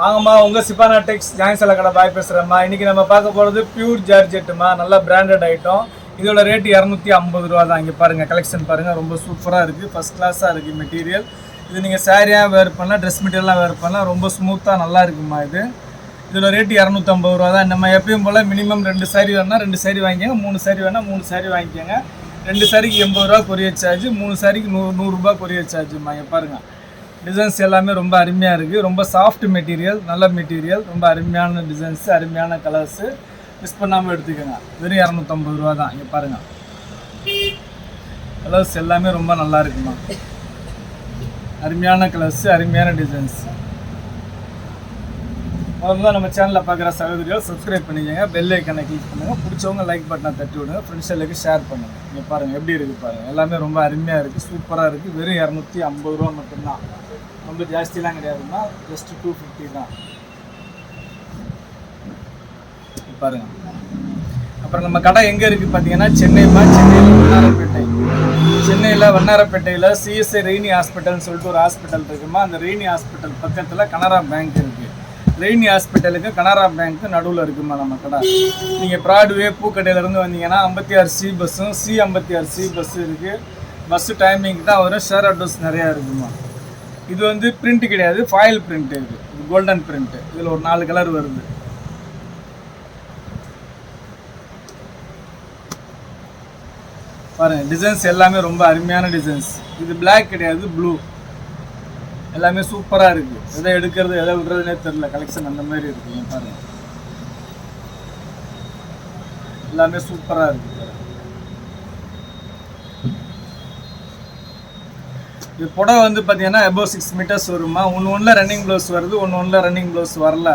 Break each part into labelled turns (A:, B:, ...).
A: வாங்கம்மா உங்கள் சிபானா டெக்ஸ் ஜாயின்ஸில் கடை பாய் பேசுகிறேம்மா இன்றைக்கி நம்ம பார்க்க போகிறது பியூர் ஜார்ஜெட்டுமா நல்லா பிராண்டட் ஐட்டம் இதோட ரேட் இரநூத்தி ஐம்பது ரூபா தான். இங்கே பாருங்கள் கலெக்ஷன் பாருங்கள் ரொம்ப சூப்பராக இருக்குது ஃபஸ்ட் கிளாஸாக இருக்குது மெட்டீரியல் இது நீங்கள் சாரியாக வேர் பண்ணலாம் ட்ரெஸ் மெட்டீரியலாக வேர் பண்ணலாம். ரொம்ப ஸ்மூத்தாக நல்லா இருக்குமா இது. இதோட ரேட் இரநூத்தம்பது ரூபா தான். நம்ம எப்பயும் போல் மினிமம் ரெண்டு சாரி வேணால் ரெண்டு சாரி வாங்கிக்கோங்க. மூணு சாரி வேணால் மூணு சாரி வாங்கிக்கோங்க. ரெண்டு சாரிக்கு எண்பது ரூபா கொரியர் சார்ஜ் மூணு சாரிக்கு நூறு நூறுரூபா கொரியர் சார்ஜுமா இங்கே பாருங்கள் டிசைன்ஸ் எல்லாமே ரொம்ப அருமையாக இருக்குது ரொம்ப சாஃப்ட் மெட்டீரியல் நல்ல மெட்டீரியல் ரொம்ப அருமையான டிசைன்ஸ் அருமையான கலர்ஸு மிஸ் பண்ணாமல் எடுத்துக்கோங்க. வெறும் இரநூத்தம்பது ரூபா தான். இங்கே பாருங்கள் கலர்ஸ் எல்லாமே ரொம்ப நல்லா இருக்குமா? அருமையான கலர்ஸு அருமையான டிசைன்ஸ் முதல்ல நம்ம சேனலில் பார்க்குற சகோதரிகள் சப்ஸ்கிரைப் பண்ணிக்கோங்க. பெல் ஐக்கனை கிளிக் பண்ணுங்கள் பிடிச்சவங்க லைக் பட்டனை தட்டி விடுங்க. ஃப்ரெண்ட்ஸ் எல்லாருக்கும் ஷேர் பண்ணுங்கள் இங்கே பாருங்கள் எப்படி இருக்குது பாருங்கள் எல்லாமே ரொம்ப அருமையாக இருக்குது சூப்பராக இருக்குது வெறும் இரநூத்தி ஐம்பது ரூபா மட்டும்தான். ரொம்ப ஜாஸ்திலாம் கிடையாதுன்னா ஜஸ்ட் டூ ஃபிஃப்டி தான். பாருங்க. அப்புறம் நம்ம கடை எங்கே இருக்குது பார்த்தீங்கன்னா சென்னைப்பா சென்னையில் வண்ணாரப்பேட்டை. சென்னையில் வண்ணாரப்பேட்டையில் சிஎஸ்ஐ ரெய்னி ஹாஸ்பிட்டல்னு சொல்லிட்டு ஒரு ஹாஸ்பிட்டல் இருக்குமா அந்த ரெய்னி ஹாஸ்பிட்டல் பக்கத்தில் கனரா பேங்க் இருக்குது ரெய்னி ஹாஸ்பிட்டலுக்கு கனரா பேங்க்கு நடுவில் இருக்குமா நம்ம கடை. நீங்கள் ப்ராட்வே பூக்கடையிலேருந்து வந்தீங்கன்னா ஐம்பத்தி ஆறு சி பஸ்ஸும் சி ஐம்பத்தி ஆறு சி பஸ்ஸும் இருக்குது பஸ்ஸு டைமிங் தான் வரும். ஷேர் ஆட்டோஸ் நிறையா இருக்குமா இது வந்து பிரிண்ட் கிடையாது ஃபாயில் பிரிண்ட் இது. இது கோல்டன் பிரிண்ட் இதில் ஒரு நாலு கலர் வருது. பாருங்க டிசைன்ஸ் எல்லாமே ரொம்ப அருமையான டிசைன்ஸ் இது பிளாக் கிடையாது ப்ளூ எல்லாமே சூப்பராக இருக்கு. எதை எடுக்கிறது எதை விடுறதுனே தெரியல. கலெக்ஷன் அந்த மாதிரி இருக்கு. இங்க பாருங்க. எல்லாமே சூப்பராக இருக்கு. இது புடவை வந்து பார்த்தீங்கன்னா எபோவ் சிக்ஸ் மீட்டர்ஸ் வருமா ஒன்று ஒன்றில் ரன்னிங் ப்ளவுஸ் வருது ஒன்று ஒன்றில் ரன்னிங் ப்ளவுஸ் வரல.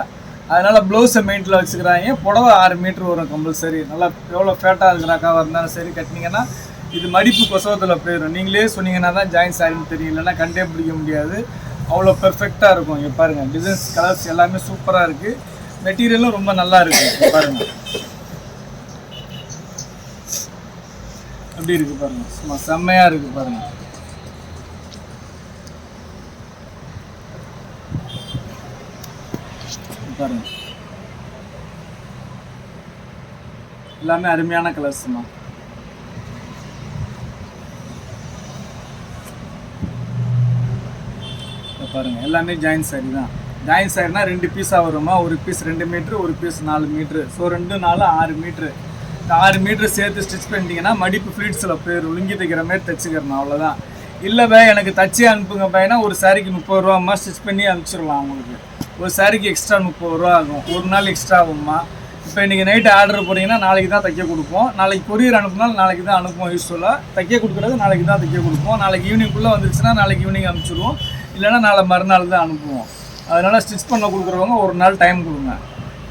A: அதனால் ப்ளவுஸை மெயின்ட்டில் வச்சுக்கிறாங்க. புடவை ஆறு மீட்ரு வரும் கம்பல்சரி நல்லா எவ்வளோ ஃபேட்டாக இருக்கிறாக்காக இருந்தாலும் சரி கட்டினீங்கன்னா இது மடிப்பு கொசவத்தில் போயிடும் நீங்களே சொன்னீங்கன்னா தான் ஜாயின் சாரின்னு தெரியும். இல்லைன்னா கண்டே பிடிக்க முடியாது. அவ்வளோ பெர்ஃபெக்டாக இருக்கும். இங்கே பாருங்கள் டிசைன்ஸ் கலர்ஸ் எல்லாமே சூப்பராக இருக்குது மெட்டீரியலும் ரொம்ப நல்லா இருக்குது பாருங்கள் அப்படி இருக்குது பாருங்கள் சும்மா செம்மையாக இருக்குது பாருங்கள் பாருங்க. எல்லாமே அருமையான கலர்ஸ்மா பாருங்க எல்லாமே ஜாயின் சாரி தான். ஜாயின் சாரினா ரெண்டு பீஸாக வருமா? ஒரு பீஸ் ரெண்டு மீட்ரு ஒரு பீஸ் நாலு மீட்ரு ஸோ ரெண்டு நாலு ஆறு மீட்ரு இந்த ஆறு மீட்ரு சேர்த்து ஸ்டிச் பண்ணிட்டீங்கன்னா மடிப்பு ஃப்ளீட்ஸில் பேர் ஒழுங்கி தைக்கிற மாதிரி தைச்சிக்கிறணும் அவ்வளோதான் இல்லை பே எனக்கு தச்சு அனுப்புங்க பையனா ஒரு சாரிக்கு முப்பது ரூபாம்மா ஸ்டிச் பண்ணி அனுப்பிச்சிடலாம் உங்களுக்கு. ஒரு சாரிக்கு எக்ஸ்ட்ரா முப்பது ரூபா ஆகும். ஒரு நாள் எக்ஸ்ட்ரா ஆகும்மா. இப்போ இன்றைக்கி நைட்டு ஆர்டர் போட்டிங்கன்னா நாளைக்கு தான் தைக்க கொடுப்போம். நாளைக்கு கொரியர் அனுப்புனாலும் நாளைக்கு தான் அனுப்புவோம் யூஸ்ஃபுல்லாக தைக்க கொடுக்குறது நாளைக்கு தான் தைக்க கொடுப்போம். நாளைக்கு ஈவினிங்குள்ளே வந்துருச்சுன்னா நாளைக்கு ஈவினிங் அனுப்பிச்சிடுவோம். இல்லைனா நாளை மறுநாள் தான் அனுப்புவோம். அதனால் ஸ்டிச் பண்ண கொடுக்குறவங்க ஒரு நாள் டைம் கொடுங்க.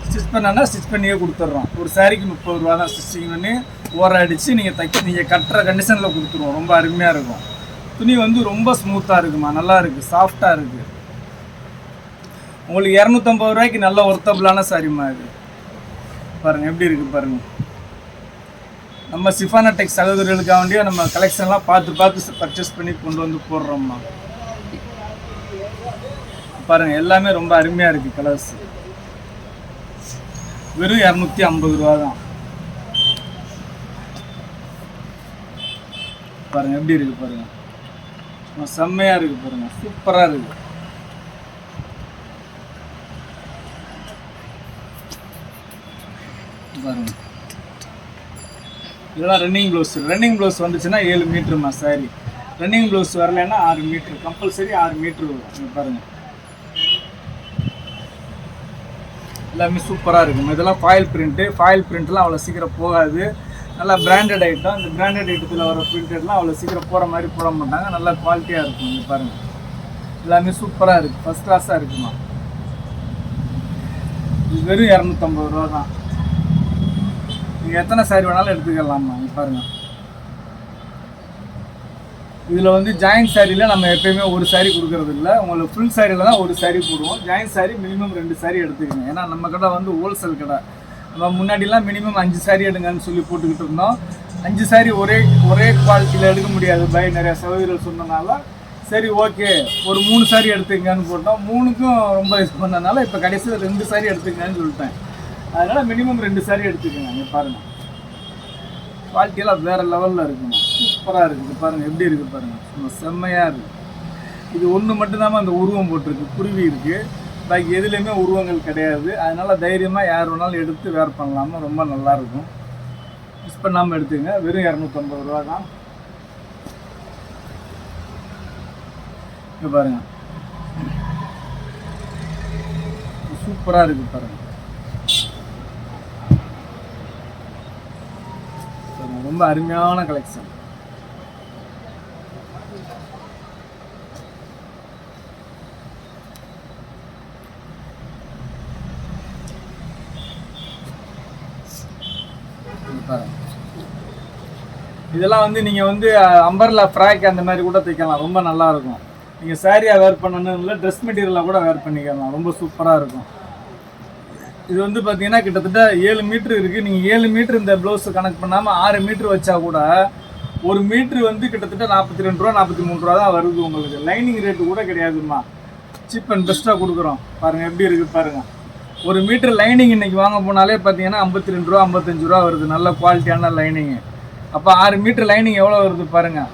A: ஸ்டிச் பண்ணனா ஸ்டிச் பண்ணியே கொடுத்துட்றோம் ஒரு சாரிக்கு முப்பது ரூபா தான் ஸ்டிச்சிங் பண்ணி ஓரம் அடித்து நீங்கள் தைக்க நீங்கள் கட்டுற கண்டிஷனில் கொடுத்துருவோம். ரொம்ப அருமையாக இருக்கும். துணி வந்து ரொம்ப ஸ்மூத்தாக இருக்குமா? நல்லா இருக்குது சாஃப்டாக இருக்குது உங்களுக்கு இரநூத்தம்பது ரூபாய்க்கு நல்ல ஒர்த்தபிளான சாரிம்மா இது. பாருங்கள் எப்படி இருக்குது பாருங்கள் நம்ம சிஃபானா டெக் சகோதரிகளுக்காக வேண்டிய நம்ம கலெக்ஷன்லாம் பார்த்து பார்த்து பர்ச்சேஸ் பண்ணி கொண்டு வந்து போடுறோம்மா. பாருங்கள் எல்லாமே ரொம்ப அருமையாக இருக்குது கலர்ஸ் வெறும் இரநூத்தி ஐம்பது ரூபா தான். பாருங்கள் எப்படி இருக்குது பாருங்கள் செம்மையாக இருக்குது பாருங்கள் சூப்பராக இருக்குது பாருங்க. இதெல்லாம் ரன்னிங் ப்ளவுஸ் ரன்னிங் ப்ளவுஸ் வந்துச்சுன்னா ஏழு மீட்டருமா சாரி ரன்னிங் ப்ளவுஸ் வரலன்னா ஆறு மீட்ரு கம்பல்சரி ஆறு மீட்ரு வரும். இங்க பாருங்க. எல்லாமே சூப்பராக இருக்கும். இதெல்லாம் ஃபாயில் பிரிண்ட்டு ஃபாயில் பிரிண்ட்லாம் அவ்வளோ சீக்கிரம் போகாது. நல்லா பிராண்டட் ஐட்டம் இந்த பிராண்டட் ஐட்டத்தில் வர பிரிண்டட்லாம் அவ்வளோ சீக்கிரம் போகிற மாதிரி போட மாட்டாங்க. நல்லா குவாலிட்டியாக இருக்கும். இங்கே பாருங்கள் எல்லாமே சூப்பராக இருக்குது ஃபஸ்ட் கிளாஸாக இருக்குமா? இது வெறும் இரநூத்தம்பது ரூபா தான். நீங்கள் எத்தனை சாரி வேணாலும் எடுத்துக்கலாம்மா பாருங்கள் பாருங்க. இதில் வந்து ஜாயின்ட் சாரியில் நம்ம எப்பயுமே ஒரு சாரி கொடுக்கறது இல்லை. உங்களுக்கு ஃபுல் சாரியில் தான் ஒரு சாரி போடுவோம். ஜாயின்ட் சாரி மினிமம் ரெண்டு சாரி எடுத்துக்கங்க. ஏன்னா நம்ம கடை வந்து ஹோல்சேல் கடை. நம்ம முன்னாடிலாம் மினிமம் அஞ்சு சாரி எடுங்கன்னு சொல்லி போட்டுக்கிட்டு இருந்தோம். அஞ்சு சாரி ஒரே ஒரே குவாலிட்டியில் எடுக்க முடியாது. பை நிறையா சகோதரர்கள் சொன்னனால சரி ஓகே ஒரு மூணு சாரி எடுத்துக்கங்கன்னு போட்டோம். மூணுக்கும் ரொம்ப யூஸ் பண்ணனால இப்போ கடைசியில் ரெண்டு சாரி எடுத்துக்கங்கன்னு சொல்லிட்டேன். அதனால் மினிமம் ரெண்டு சாரி எடுத்துக்கோங்க நீங்கள் பாருங்கள் குவாலிட்டியெல்லாம் வேறு லெவலில் இருக்குமா? சூப்பராக இருக்குது. பாருங்கள் எப்படி இருக்குது பாருங்கள் சும்மா செம்மையாக இருக்குது இது ஒன்று மட்டும்தாம்மா அந்த உருவம் போட்டிருக்கு. குருவி இருக்குது பாக்கி எதுலேயுமே உருவங்கள் கிடையாது. அதனால் தைரியமாக யார் வேணாலும் எடுத்து வேர் பண்ணலாமா ரொம்ப நல்லாயிருக்கும் மிஸ் பண்ணாமல் எடுத்துங்க வெறும் இரநூத்தம்பது ரூபா தான். இங்கே பாருங்கள் சூப்பராக இருக்குது பாருங்கள் பாருங்க, ரொம்ப அருமையான கலெக்ஷன் இதெல்லாம் வந்து நீங்கள் வந்து அம்பர்லா ஃப்ராக் அந்த மாதிரி கூட தைக்கலாம். ரொம்ப நல்லா இருக்கும். நீங்கள் சாரியாக வேர் பண்ணணும் இல்லை ட்ரெஸ் மெட்டீரியலாக கூட வேர் பண்ணிக்கலாம். ரொம்ப சூப்பராக இருக்கும். இது வந்து பார்த்தீங்கன்னா கிட்டத்தட்ட ஏழு மீட்ரு இருக்குது நீங்கள் ஏழு மீட்ரு இந்த ப்ளவுஸ் கணக்கு பண்ணாமல் ஆறு மீட்ரு வச்சா கூட ஒரு மீட்ரு வந்து கிட்டத்தட்ட நாற்பத்தி ரெண்டு ரூபா நாற்பத்தி மூணு ரூபா தான் வருது உங்களுக்கு. லைனிங் ரேட்டு கூட கிடையாதும்மா. சீப் அண்ட் பெஸ்ட்டாக கொடுக்குறோம். பாருங்கள் எப்படி இருக்குது பாருங்கள் ஒரு மீட்ரு லைனிங் இன்னைக்கு வாங்க போனாலே பார்த்தீங்கன்னா ஐம்பத்தி ரெண்டு ரூபா ஐம்பத்தஞ்சு ரூபா வருது. நல்ல குவாலிட்டியான லைனிங்கு அப்போ ஆறு மீட்ரு லைனிங் எவ்வளோ வருது பாருங்கள்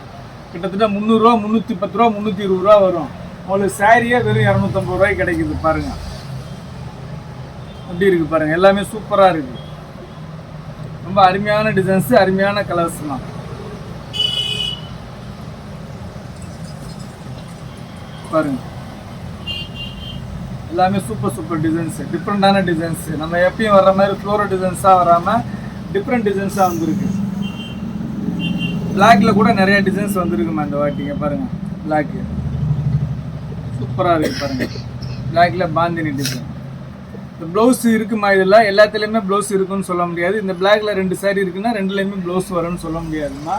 A: கிட்டத்தட்ட முந்நூறுரூவா முந்நூற்றி பத்து ரூபா முந்நூற்றி இருபது ரூபா வரும். உங்களுக்கு சாரியே வெறும் இரநூத்தம்பது ரூபாய்க்கு கிடைக்குது பாருங்கள் எப்படி இருக்குது பாருங்கள் எல்லாமே சூப்பராக இருக்குது ரொம்ப அருமையான டிசைன்ஸு அருமையான கலர்ஸ் தான் பாருங்க. எல்லாமே சூப்பர் சூப்பர் டிசைன்ஸ் டிஃப்ரெண்டான டிசைன்ஸ் நம்ம எப்பயும் வர்ற மாதிரி ஃப்ளோரோ டிசைன்ஸாக வராமல் டிஃப்ரெண்ட் டிசைன்ஸாக வந்திருக்கு. பிளாக்ல கூட நிறைய டிசைன்ஸ் வந்துருக்குமா இந்த வாட்டிங்க பாருங்க பிளாக் சூப்பராக இருக்கு பாருங்க. பிளாக்ல பாந்தினி டிசைன் ப்ளவுஸ் இருக்குமா இதில்? எல்லாத்துலேயுமே ப்ளவுஸ் இருக்குன்னு சொல்ல முடியாது. இந்த பிளாக்ல ரெண்டு saree இருக்குன்னா ரெண்டுலேயுமே ப்ளவுஸ் வரும்னு சொல்ல முடியாதுமா.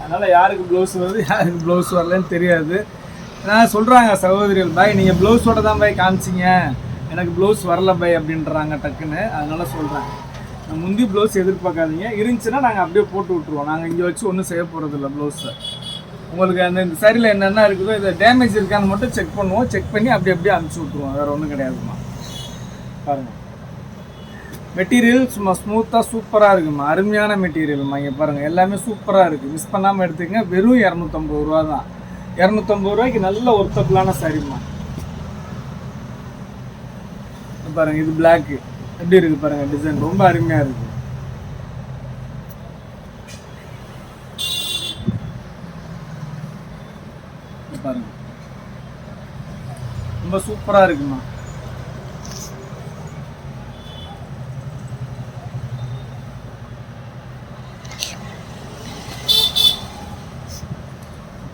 A: அதனால் யாருக்கு ப்ளவுஸ் வருது யாருக்கு ப்ளவுஸ் வரலன்னு தெரியாது. நான் சொல்கிறாங்க சகோதரிகள் பாய் நீங்கள் ப்ளவுஸோட தான் பாய் காமிச்சிங்க. எனக்கு ப்ளவுஸ் வரல பாய் அப்படின்றாங்க டக்குன்னு. அதனால் சொல்கிறேன் முந்தி ப்ளவுஸ் எதிர்பார்க்காதீங்க. இருந்துச்சுன்னா நாங்கள் அப்படியே போட்டு விட்ருவோம் நாங்கள் இங்கே வச்சு ஒன்றும் செய்ய போகிறதில்ல ப்ளவுஸை உங்களுக்கு அந்த இந்த சரியில் என்னென்ன இருக்குதோ இதை டேமேஜ் இருக்கான்னு மட்டும் செக் பண்ணுவோம். செக் பண்ணி அப்படி அப்படியே அனுப்பிச்சி விட்ருவோம் வேறு ஒன்றும் கிடையாதுமா. பாருங்கள் மெட்டீரியல் சும்மா ஸ்மூத்தாக சூப்பராக இருக்குமா? அருமையான மெட்டீரியல்மா இங்கே பாருங்கள் எல்லாமே சூப்பராக இருக்குது மிஸ் பண்ணாமல் எடுத்துக்கங்க. வெறும் இரநூத்தம்பது ரூபா தான். இரநூத்தம்பது ரூபாய்க்கு நல்ல ஒர்த்தபிளான சரிம்மா பாருங்கள் பாருங்க இது பிளாக்கு எப்படி இருக்கு பாருங்க டிசைன் ரொம்ப அருமையாக இருக்குது பாருங்க. ரொம்ப சூப்பராக இருக்குமா?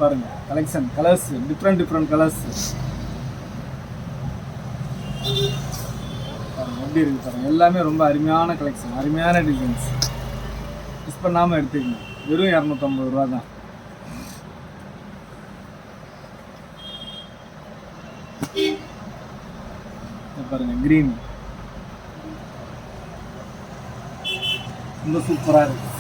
A: பாருங்க collection colours different different colours பாருங்க எப்படி இருக்கு பாருங்க எல்லாமே ரொம்ப அருமையான கலெக்ஷன் அருமையான டிசைன்ஸ் மிஸ் பண்ணாமல் எடுத்துக்கணும் வெறும் இரநூத்தம்பது ரூபா தான். பாருங்க கிரீன் ரொம்ப சூப்பராக இருக்கு.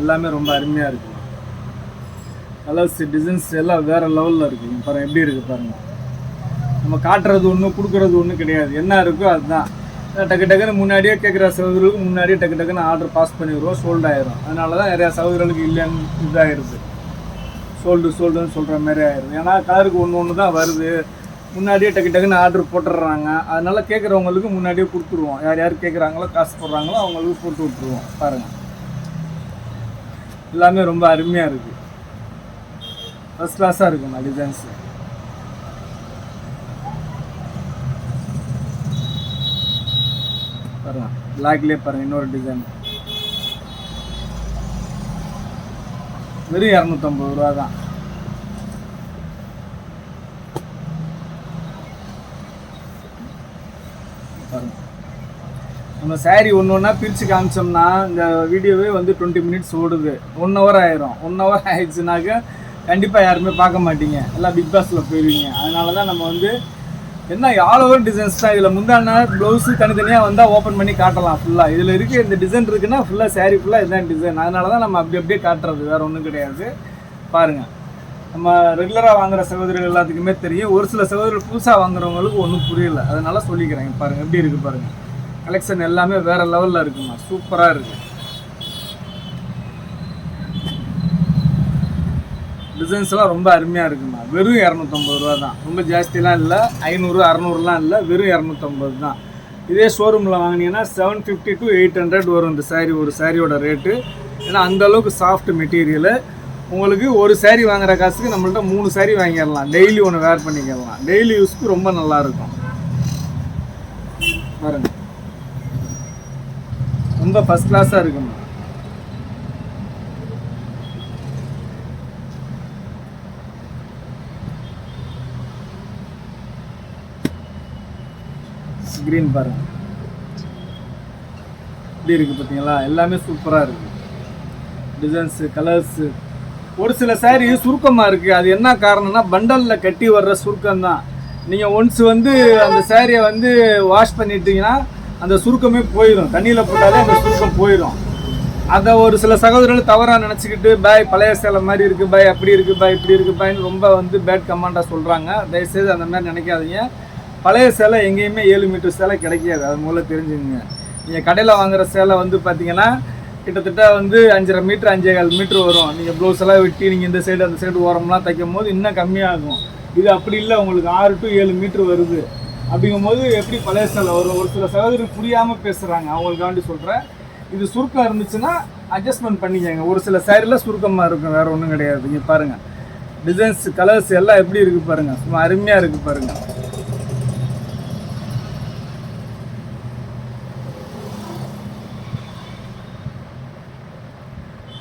A: எல்லாமே ரொம்ப அருமையாக இருக்குது கலர்ஸ் டிசைன்ஸ் எல்லாம் வேறு லெவலில் இருக்குது பாருங்கள் எப்படி இருக்குது பாருங்கள் நம்ம காட்டுறது ஒன்று கொடுக்குறது ஒன்றும் கிடையாது. என்ன இருக்கோ அதுதான். டக்கு டக்குன்னு முன்னாடியே கேட்குற சகோதரர்களுக்கு முன்னாடியே டக்கு டக்குன்னு ஆர்டர் பாஸ் பண்ணிடுவோம் சோல்டு ஆயிரும். அதனால தான் நிறையா சகோதரர்களுக்கு இல்லைன்னு இதாகிடுது சோல்டு சோல்டுன்னு சொல்கிற மாதிரி ஆயிடுது ஏன்னா கலருக்கு ஒன்று ஒன்று தான் வருது. முன்னாடியே டக்கு டக்குன்னு ஆர்டர் போட்டுடுறாங்க. அதனால கேட்குறவங்களுக்கு முன்னாடியே கொடுத்துருவோம் யார் யார் கேட்குறாங்களோ காசு போடுறாங்களோ அவங்களுக்கு போட்டு விட்ருவோம் பாருங்கள் எல்லாமே ரொம்ப அருமையாக இருக்குது ஃபஸ்ட் கிளாஸாக இருக்குண்ணா டிசைன்ஸு பாருங்க பிளாக்லேயே பாருங்கள் இன்னொரு டிசைன் வெறும் இரநூத்தம்பது ரூபா தான். பாருங்கள் நம்ம saree ஒன்று ஒன்றா பிரித்து காமிச்சோம்னா இந்த வீடியோவே வந்து டுவெண்ட்டி மினிட்ஸ் ஓடுது. ஒன் ஹவர் ஆயிரும். ஒன் ஹவர் ஆயிடுச்சுனாக்க கண்டிப்பாக யாருமே பார்க்க மாட்டீங்க. எல்லாம் பிக் பாஸில் போயிடுவீங்க அதனால தான் நம்ம வந்து என்ன ஆல் ஓவர் டிசைன்ஸ் தான். இதில் முந்தான ப்ளவுஸு தனித்தனியாக வந்தால் ஓப்பன் பண்ணி காட்டலாம் ஃபுல்லாக இதில் இருக்க இந்த டிசைன் இருக்குன்னா ஃபுல்லாக saree ஃபுல்லாக இதுதான் டிசைன் அதனால தான் நம்ம அப்படி அப்படியே காட்டுறது. வேறு ஒன்றும் கிடையாது. பாருங்கள் நம்ம ரெகுலராக வாங்குற சகோதரிகள் எல்லாத்துக்குமே தெரியும். ஒரு சில சகோதரர் புதுசாக வாங்குறவங்களுக்கு ஒன்றும் புரியல. அதனால சொல்லிக்கிறேன். பாருங்கள் எப்படி இருக்குது பாருங்கள் கலெக்ஷன் எல்லாமே வேற லெவலில் இருக்குமா? சூப்பராக இருக்கு. டிசைன்ஸ்லாம் ரொம்ப அருமையாக இருக்குமா? வெறும் இரநூத்தம்பது ரூபா தான். ரொம்ப ஜாஸ்திலாம் இல்லை. ஐநூறு அறநூறுலாம் இல்லை. வெறும் இரநூத்தம்பது தான். இதே ஷோரூமில் வாங்கினீங்கன்னா seven fifty to eight hundred வரும் இந்த saree ஒரு சாரியோட ரேட்டு ஏன்னா அந்தளவுக்கு சாஃப்ட் மெட்டீரியலு உங்களுக்கு ஒரு saree வாங்குற காசுக்கு நம்மள்ட்ட மூணு saree வாங்கிடலாம். டெய்லி ஒன்று வேர் பண்ணிக்கலாம். டெய்லி யூஸ்க்கு ரொம்ப நல்லா இருக்கும். பாருங்க. ரொம்ப ஃபஸ்ட் கிளாஸாக இருக்குமா. கிரீன் பாருங்க. எப்படி இருக்கு பார்த்தீங்களா? எல்லாமே சூப்பராக இருக்கு. டிசைன்ஸு கலர்ஸு ஒரு சில சேரீ சுருக்கமாக இருக்குது அது என்ன காரணம்னா பண்டலில் கட்டி வர்ற சுருக்கம் தான் நீங்கள் ஒன்ஸ் வந்து அந்த சாரியை வந்து வாஷ் பண்ணிட்டீங்கன்னா அந்த சுருக்கமே போயிடும். தண்ணியில் போட்டாலே அந்த சுருக்கம் போயிடும். அதை ஒரு சில சகோதரர்கள் தவறாக நினச்சிக்கிட்டு பாய் பழைய சேலை மாதிரி இருக்குது பாய் அப்படி இருக்குது பாய் இப்படி இருக்குது பாய்னு ரொம்ப வந்து பேட் கமாண்டாக சொல்கிறாங்க தயவுசெய்து அந்த மாதிரி நினைக்காதீங்க. பழைய சேலை எங்கேயுமே ஏழு மீட்டர் சேலை கிடைக்காது. அது மூலம் தெரிஞ்சுங்க நீங்கள் கடையில் வாங்குற சேலை வந்து பார்த்தீங்கன்னா கிட்டத்தட்ட வந்து அஞ்சரை மீட்ரு அஞ்சே கால் மீட்ரு வரும். நீங்கள் ப்ளவுஸ் எல்லாம் வெட்டி நீங்கள் இந்த சைடு அந்த சைடு ஓரம்லாம் தைக்கும் போது இன்னும் கம்மியாகும். இது அப்படி இல்லை. உங்களுக்கு ஆறு டு ஏழு மீட்ரு வருது. அப்படிங்கும்போது எப்படி பழைய சில? ஒரு ஒரு சில சகோதரி புரியாமல் பேசுகிறாங்க அவங்களுக்காண்டி சொல்கிறேன் இது சுருக்கம் இருந்துச்சுன்னா அட்ஜஸ்ட்மெண்ட் பண்ணிக்கங்க. ஒரு சில சைடில் சுருக்கமாக இருக்கும். வேறு ஒன்றும் கிடையாது. நீங்கள் பாருங்கள் டிசைன்ஸ் கலர்ஸ் எல்லாம் எப்படி இருக்குது பாருங்கள் சும்மா அருமையாக இருக்குது பாருங்கள்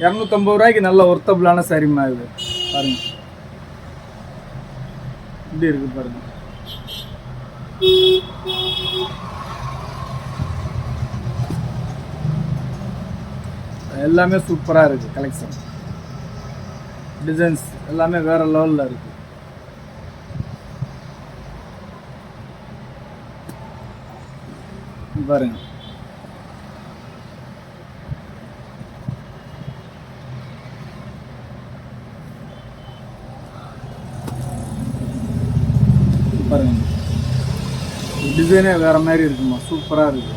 A: இரநூத்தம்பது ரூபாய்க்கு நல்ல ஒர்த்தபுளான சாரிம்மா இது பாருங்க. இப்படி இருக்கு பாருங்க. எல்லாமே சூப்பராக இருக்கு கலெக்ஷன் டிசைன்ஸ் எல்லாமே வேற லெவலில் இருக்கு. இங்க பாருங்க பாருங்க டிசைனே வேற மாதிரி இருக்குமா? சூப்பராக இருக்கு.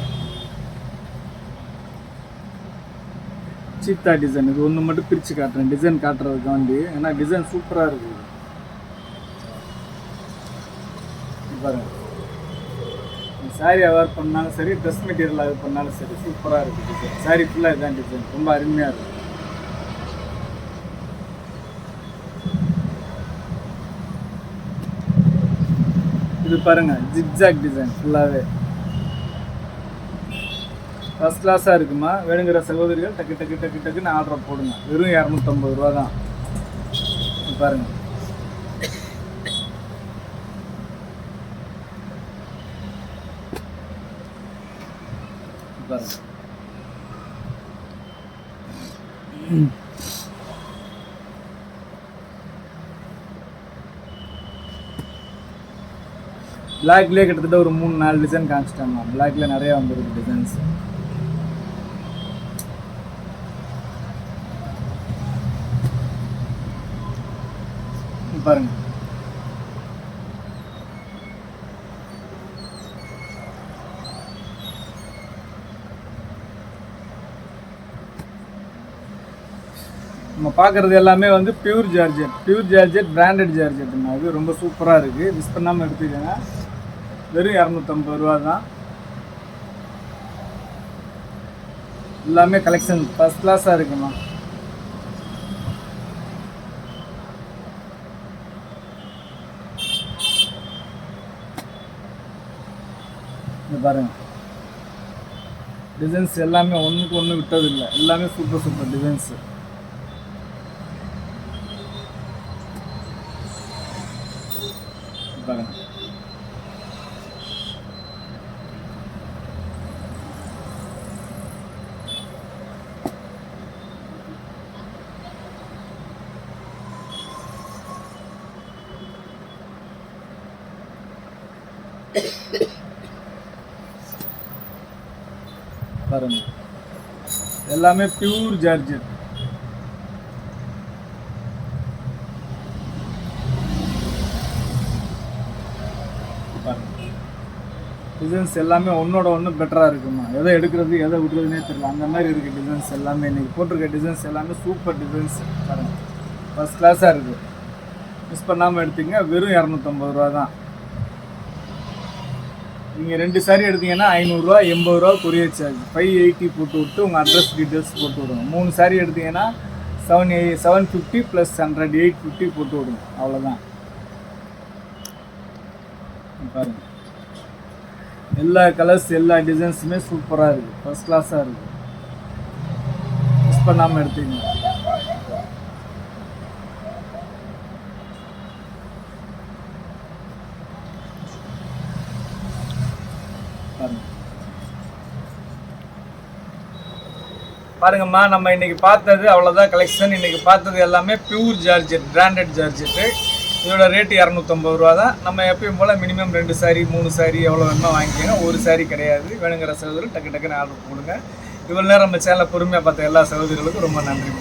A: சீத்தா டிசைன். இது ஒன்று மட்டும் பிரித்து காட்டுறேன். டிசைன் காட்டுறதுக்காண்டி ஏன்னா டிசைன் சூப்பராக இருக்குது பாருங்கள் பாருங்க சாரி பண்ணாலும் சரி ட்ரெஸ் மெட்டீரியல் அது பண்ணாலும் சரி சூப்பராக இருக்குது டிசைன். சாரி ஃபுல்லாக இதுதான் டிசைன். ரொம்ப அருமையாக இருக்குது இது பாருங்க ஜிக்ஜாக் டிசைன் ஃபுல்லாகவே ஃபஸ்ட் கிளாஸாக இருக்குமா? வேணுங்கிற சகோதரிகள் டக்கு டக்கு டக்கு டக்குன்னு ஆர்டர் போடுங்க. வெறும் இரநூத்தம்பது ரூபா தான். இது பாருங்க. பிளாக்லேயே கிட்டத்தட்ட ஒரு மூணு நாலு டிசைன் காமிச்சிட்டாங்க. பிளாக்ல நிறைய வந்துருக்கு டிசைன்ஸ் பாருங்க. நம்ம பார்க்குறது எல்லாமே வந்து pure georgette pure georgette branded ஜார்ஜெட்னா அது ரொம்ப சூப்பராக இருக்குது மிஸ் பண்ணாமல் எடுத்துக்கோங்க வெறும் இரநூத்தம்பது ரூபா தான். எல்லாமே கலெக்ஷன் ஃபஸ்ட் கிளாஸாக இருக்குமா இங்க பாருங்க. டிசைன்ஸ் எல்லாமே ஒன்றுக்கு ஒன்று விட்டதில்லை. எல்லாமே சூப்பர் சூப்பர் டிசைன்ஸு பாருங்க பாருங்க. எல்லாமே பியூர் ஜார்ஜெட் டிசைன்ஸ் எல்லாமே ஒன்றோட ஒன்று பெட்டராக இருக்குமா? எதை எடுக்கிறது எதை விடுறதுனே தெரியல. அந்த மாதிரி இருக்குது டிசைன்ஸ் எல்லாமே. இன்றைக்கி போட்டிருக்க டிசைன்ஸ் எல்லாமே சூப்பர் டிசைன்ஸ் பாருங்கள் ஃபஸ்ட் கிளாஸாக இருக்குது மிஸ் பண்ணாமல் எடுத்தீங்க வெறும் இரநூத்தம்பது ரூபா தான் நீங்கள் ரெண்டு சாரி எடுத்தீங்கன்னா ஐநூறுரூவா எண்பது ரூபா கொரியர் சார்ஜ் ஃபைவ் எயிட்டி போட்டு விட்டு உங்கள் அட்ரஸ் டீட்டெயில்ஸ் போட்டு விடுங்க. மூணு சாரி எடுத்தீங்கன்னா seven எய் seven fifty plus hundred eight fifty போட்டு விடுங்க. அவ்வளோதான் பாருங்க. எல்லா கலர்ஸ் எல்லா டிசைன்ஸுமே சூப்பராக இருக்குது ஃபஸ்ட் கிளாஸாக இருக்குது மிஸ் பண்ணாமல் எடுத்தீங்கன்னா. பாருங்கம்மா நம்ம இன்றைக்கி பார்த்தது அவ்வளோதான் கலெக்ஷன் இன்றைக்கி பார்த்தது எல்லாமே பியூர் ஜார்ஜெட் பிராண்டட் ஜார்ஜெட்டு இதோட ரேட்டு இரநூத்தம்பது ரூபா தான். நம்ம எப்பயும் போல் மினிமம் ரெண்டு சாரி மூணு சாரி எவ்வளோ வேணுமோ வாங்கிக்கோங்க. ஒரு சாரி கிடையாது. வேணுங்கிற சகோதரர் டக்கு டக்குன்னு ஆர்டர் போடுங்க. இவ்வளோ நேரம் நம்ம சேனலை பொறுமையாக பார்த்த எல்லா சகோதரிகளுக்கும் ரொம்ப நன்றி.